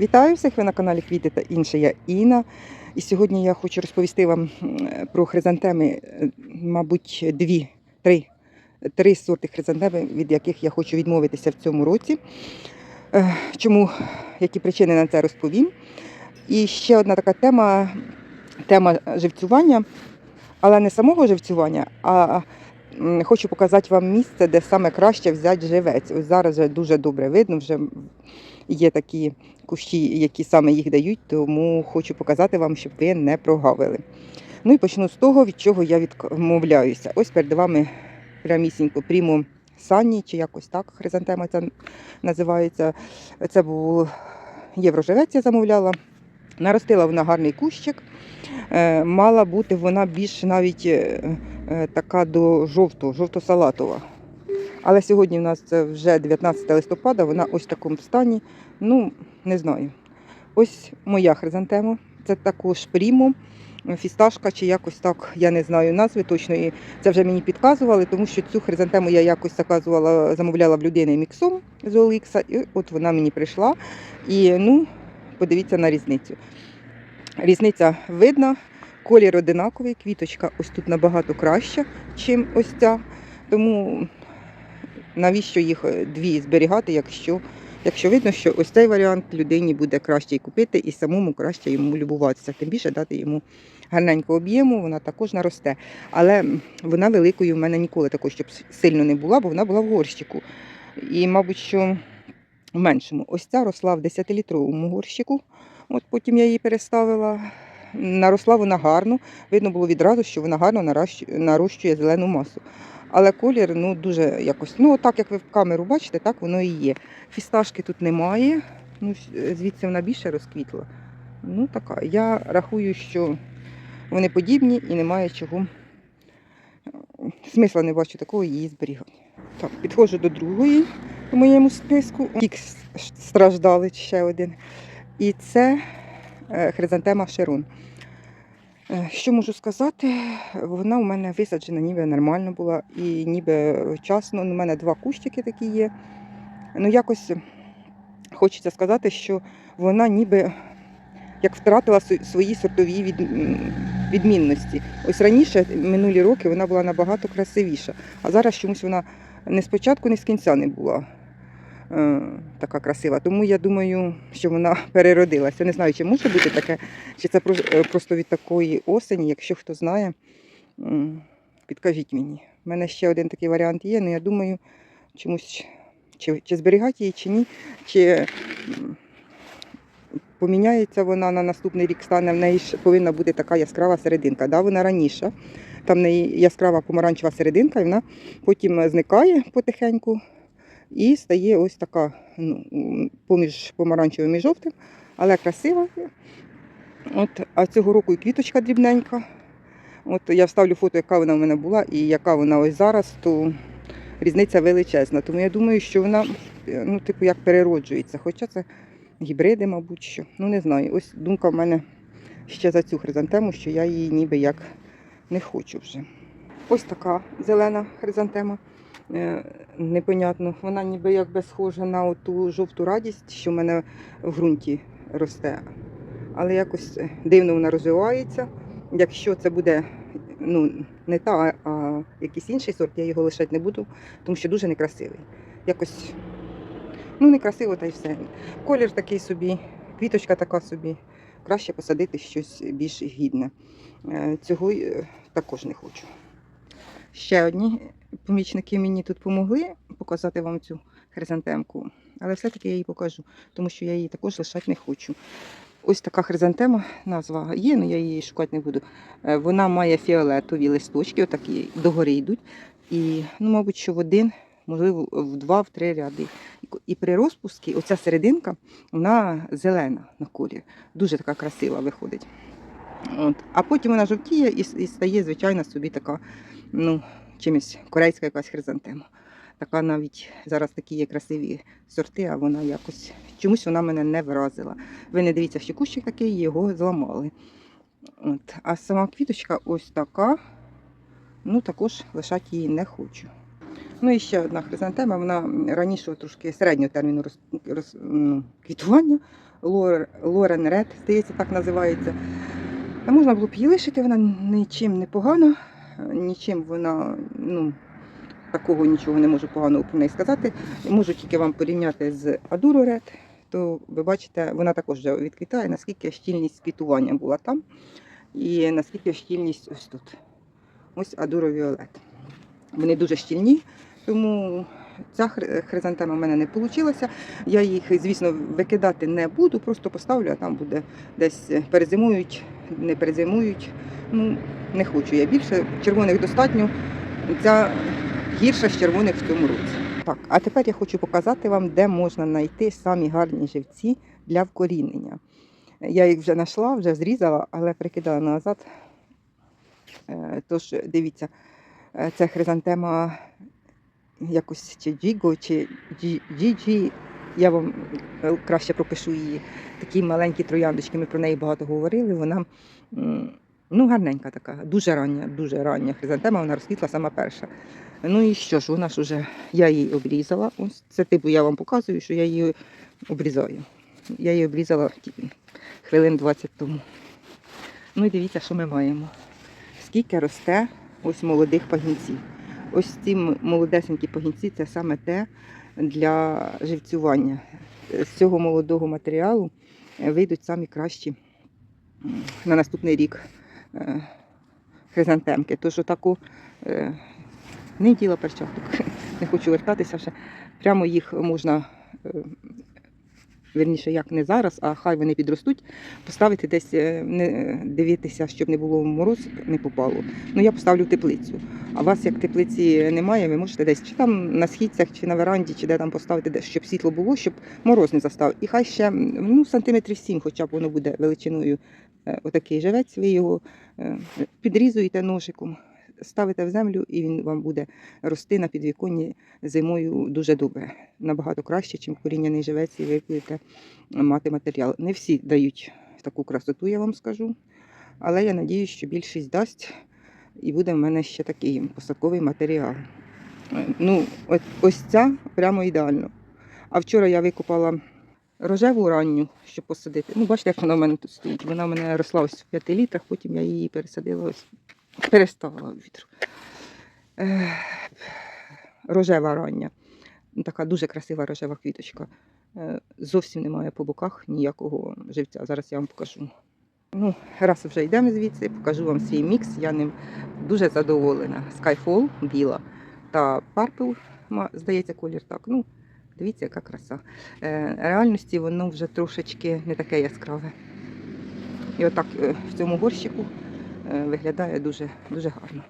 Вітаю всіх! Ви на каналі Квіти та інше. Я Інна. І сьогодні я хочу розповісти вам про хризантеми, е, мабуть, дві, три, три сорти хризантеми, від яких я хочу відмовитися в цьому році. Е, Чому, які причини на це розповім. І ще одна така тема тема живцювання, але не самого живцювання, а хочу показати вам місце, де саме краще взяти живець. Ось зараз вже дуже добре видно, вже є такі кущі, які саме їх дають, тому хочу показати вам, щоб ви не прогавили. Ну і почну з того, від чого я відмовляюся. Ось перед вами прямісінько прімо сані, чи якось так хризантема це називається. Це був євроживець, я замовляла. Наростила вона гарний кущик. Е, Мала бути вона більш навіть е, е, така до жовтого, жовто-салатова. Але сьогодні в нас це вже 19 листопада, вона ось в такому стані. Ну, не знаю. Ось моя хризантема. Це також прімо, фісташка чи якось так, я не знаю назви точної. Це вже мені підказували, тому що цю хризантему я якось заказувала, замовляла в людини міксом з Олікса, і от вона мені прийшла. І ну, подивіться на різницю. Різниця видна, колір одинаковий, квіточка ось тут набагато краща, ніж ось ця. Тому навіщо їх е, дві зберігати, якщо, якщо видно, що ось цей варіант людині буде краще купити і самому краще йому любуватися. Тим більше дати йому гарненького об'єму, вона також наросте. Але вона великою в мене ніколи також, щоб сильно не була, бо вона була в горщику. І, мабуть, що в меншому. Ось ця росла в 10-літровому горщику. От потім я її переставила. Наросла вона гарно. Видно було відразу, що вона гарно нарощує зелену масу. Але колір ну, дуже якось, ну так як ви в камеру бачите, так воно і є. Фісташки тут немає, ну, звідси вона більше розквітла. Ну така. Я рахую, що вони подібні і немає чого. Смисла не бачу такого її зберігати. Так, підходжу до другої у моєму списку. Тік страждали ще один. І це е, хризантема Шерон. Е, Що можу сказати? Вона у мене висаджена ніби нормально була і ніби вчасно. У мене два кущики такі є. Ну, якось хочеться сказати, що вона ніби як втратила свої сортові від- відмінності. Ось раніше, минулі роки, вона була набагато красивіша, а зараз чомусь вона не спочатку, ні з кінця не була така красива. Тому я думаю, що вона переродилася. Не знаю, чи може бути таке, чи це е, просто від такої осені. Якщо хто знає, підкажіть мені. У мене ще один такий варіант є, але я думаю, чомусь чи, чи зберігати її, чи ні, чи поміняється вона на наступний рік, стане в неї ж повинна бути така яскрава серединка. Да, вона раніше. Там в неї яскрава помаранчева серединка, і вона потім зникає потихеньку і стає ось така ну, поміж помаранчевим і жовтим, але красива. От, а цього року і квіточка дрібненька. От я вставлю фото, яка вона в мене була і яка вона ось зараз, то різниця величезна. Тому я думаю, що вона ну, типу, як перероджується. Хоча це гібриди, мабуть, що. Ну не знаю. Ось думка в мене ще за цю хризантему, що я її ніби як не хочу вже. Ось така зелена хризантема. Е, Непонятно, вона ніби якби схожа на ту жовту радість, що в мене в ґрунті росте. Але якось е, дивно вона розвивається. Якщо це буде ну, не та, а якийсь інший сорт, я його лишати не буду, тому що дуже некрасивий. Якось ну, некрасиво та й все. Колір такий собі, квіточка така собі. Краще посадити щось більш гідне. Е, Цього також не хочу. Ще одні помічники мені тут допомогли показати вам цю хризантемку, але все-таки я її покажу, тому що я її також лишати не хочу. Ось така хризантема, назва є, але я її шукати не буду. Е, Вона має фіолетові листочки, отакі догори йдуть. І, ну, мабуть, що в один, можливо, в два, в три ряди. І при розпуску оця серединка, вона зелена на колір. Дуже така красива виходить. От. А потім вона жовтіє і, і стає, звичайно, собі така, ну, чимось корейська якась хризантема. Така навіть зараз такі є красиві сорти, а вона якось чомусь вона мене не вразила. Ви не дивіться, що кущик такий, його зламали. От. А сама квіточка ось така. Ну, також лишати її не хочу. Ну і ще одна хризантема, вона раніше трошки середнього терміну роз, роз, ну, квітування Лор- Лорен Ред, здається, так називається. А можна було б її лишити, вона нічим не погана, нічим вона, ну, такого нічого не можу поганого про неї сказати. Можу тільки вам порівняти з Адуро Ред, то ви бачите, вона також вже відквітає, наскільки щільність квітування була там, і наскільки щільність ось тут. Ось Адуро Віолет. Вони дуже щільні, тому ця хризантема в мене не вийшла. Я їх, звісно, викидати не буду, просто поставлю, а там буде десь перезимують, не перезимують. Ну, не хочу я більше. Червоних достатньо. Ця гірша з червоних в цьому році. Так, а тепер я хочу показати вам, де можна знайти самі гарні живці для вкорінення. Я їх вже знайшла, вже зрізала, але прикидала назад. Е, Тож, дивіться, е, це хризантема якось чи Джіго, чи Джі- Джіджі. Я вам е, краще пропишу її. Такі маленькі трояндочки, ми про неї багато говорили. Вона ну, гарненька така, дуже рання, дуже рання хризантема, вона розквітла сама перша. Ну і що ж, вона ж уже, я її обрізала. Ось це типу я вам показую, що я її обрізаю. Я її обрізала хвилин 20 тому. Ну і дивіться, що ми маємо. Скільки росте ось молодих пагінців. Ось ці молодесенькі пагінці це саме те для живцювання. З цього молодого матеріалу е, вийдуть самі кращі на наступний рік е, хризантемки. Тож отаку е, не вділа перчаток, не хочу вертатися ще. Прямо їх можна, верніше, як не зараз, а хай вони підростуть, поставити десь, е, не дивитися, щоб не було мороз, не попало. Ну я поставлю теплицю. А вас як теплиці немає, ви можете десь чи там на східцях, чи на веранді, чи де там поставити, де, щоб світло було, щоб мороз не застав. І хай ще ну, сантиметрів 7, хоча б воно буде величиною е, отакий живець, ви його е, підрізуєте ножиком, ставите в землю, і він вам буде рости на підвіконні зимою дуже добре. Набагато краще, ніж корінняний живець, і ви будете мати матеріал. Не всі дають таку красоту, я вам скажу. Але я надіюсь, що більшість дасть, і буде в мене ще такий посадковий матеріал. Ну, от, ось ця прямо ідеально. А вчора я викопала рожеву ранню, щоб посадити. Ну, бачите, як вона в мене тут стоїть. Вона в мене росла ось в 5 літрах, потім я її пересадила ось, переставила вітру. Рожева рання. Така дуже красива рожева квіточка. Е, Зовсім немає по боках ніякого живця. Зараз я вам покажу. Ну, раз вже йдемо звідси, покажу вам свій мікс. Я ним дуже задоволена. Skyfall біла та Purple, здається, колір так. Ну, дивіться, яка краса. Е, реальності воно вже трошечки не таке яскраве. І отак е, в цьому горщику виглядає дуже, дуже гарно.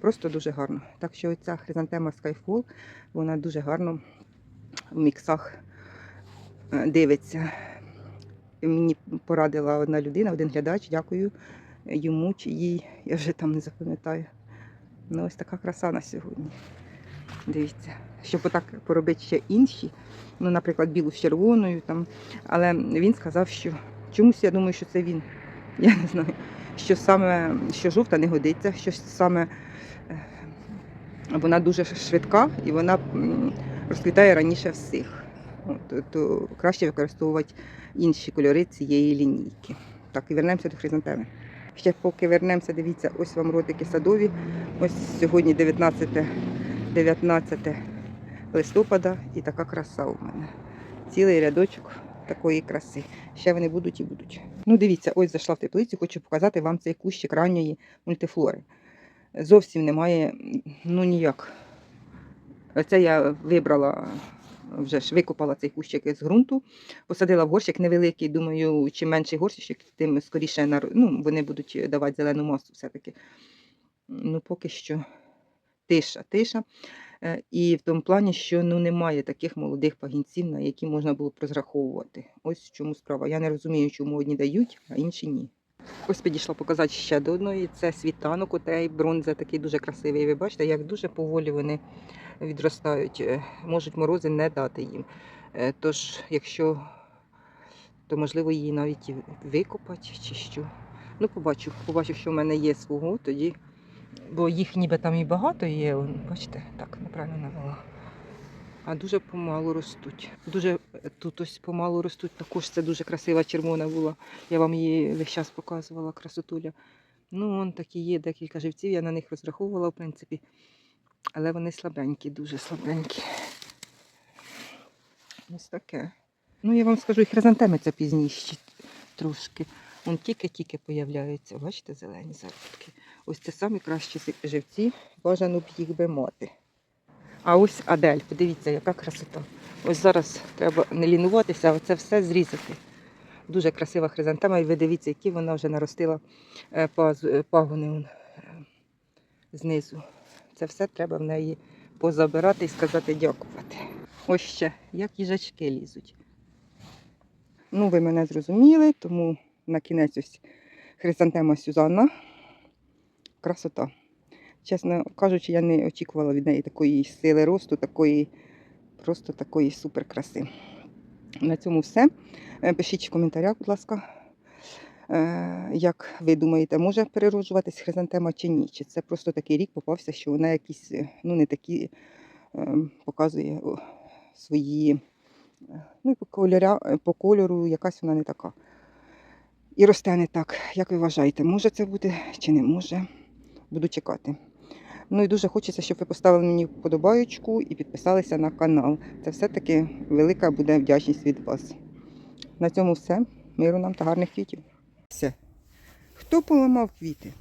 Просто дуже гарно. Так що ця хризантема Skyfall, вона дуже гарно в міксах е, дивиться. Мені порадила одна людина, один глядач, дякую йому чи їй, я вже там не запам'ятаю. Ну, ось така краса на сьогодні. Дивіться, щоб отак поробити ще інші, ну, наприклад, білу з червоною. Там. Але він сказав, що чомусь я думаю, що це він. Я не знаю, що саме що жовта не годиться, що саме е, вона дуже швидка і вона розквітає раніше всіх. От, то, краще використовувати інші кольори цієї лінійки. Так, і вернемося до хризантеми. Ще поки вернемося, дивіться, ось вам ротики садові. Ось сьогодні 19, 19 листопада і така краса у мене. Цілий рядочок такої краси. Ще вони будуть і будуть. Ну, дивіться, ось зайшла в теплицю, хочу показати вам цей кущик ранньої мультифлори. Зовсім немає, ну ніяк. Оце я вибрала, вже ж викопала цей кущик з ґрунту, посадила в горщик невеликий. Думаю, чим менший горщик, тим скоріше ну, вони будуть давати зелену масу все-таки. Ну, поки що тиша, тиша. Е, І в тому плані, що ну, немає таких молодих пагінців, на які можна було б розраховувати. Ось в чому справа. Я не розумію, чому одні дають, а інші ні. Ось підійшла показати ще до одної. Це світанок, отей бронза такий дуже красивий. Ви бачите, як дуже поволі вони відростають. Е, Можуть морози не дати їм. Е, Тож, якщо, то можливо її навіть і викопати чи що. Ну, побачу, побачу, що в мене є свого, тоді. Бо їх ніби там і багато є. Бачите, так, неправильно навела. а дуже помалу ростуть. Дуже е, тут ось помалу ростуть. Також це дуже красива червона була. Я вам її весь час показувала, красотуля. Ну, вон такі є декілька живців, я на них розраховувала, в принципі. Але вони слабенькі, дуже слабенькі. Ось таке. Ну, я вам скажу, і хризантеми це пізніші трошки. Вон тільки-тільки появляються, бачите, зелені зародки. Ось це самі кращі живці, бажано б їх би мати. А ось Адель, подивіться, яка красота. Ось зараз треба не лінуватися, а це все зрізати. Дуже красива хризантема, і ви дивіться, які вона вже наростила е, е, пагони е, знизу. Це все треба в неї позабирати і сказати дякувати. Ось ще, як їжачки лізуть. Ну, ви мене зрозуміли, тому на кінець ось хризантема Сюзанна. Красота. Чесно кажучи, я не очікувала від неї такої сили росту, такої, просто такої суперкраси. На цьому все. Е, Пишіть в коментарях, будь ласка, е, як ви думаєте, може перероджуватись хризантема чи ні? Чи це просто такий рік попався, що вона якісь, е, ну не такі показує свої, ну по, кольоря, по кольору якась вона не така. І росте не так. Як ви вважаєте, може це бути чи не може? Буду чекати. Ну і дуже хочеться, щоб ви поставили мені вподобаючку і підписалися на канал. Це все-таки велика буде вдячність від вас. На цьому все. Миру нам та гарних квітів. Все. Хто поламав квіти?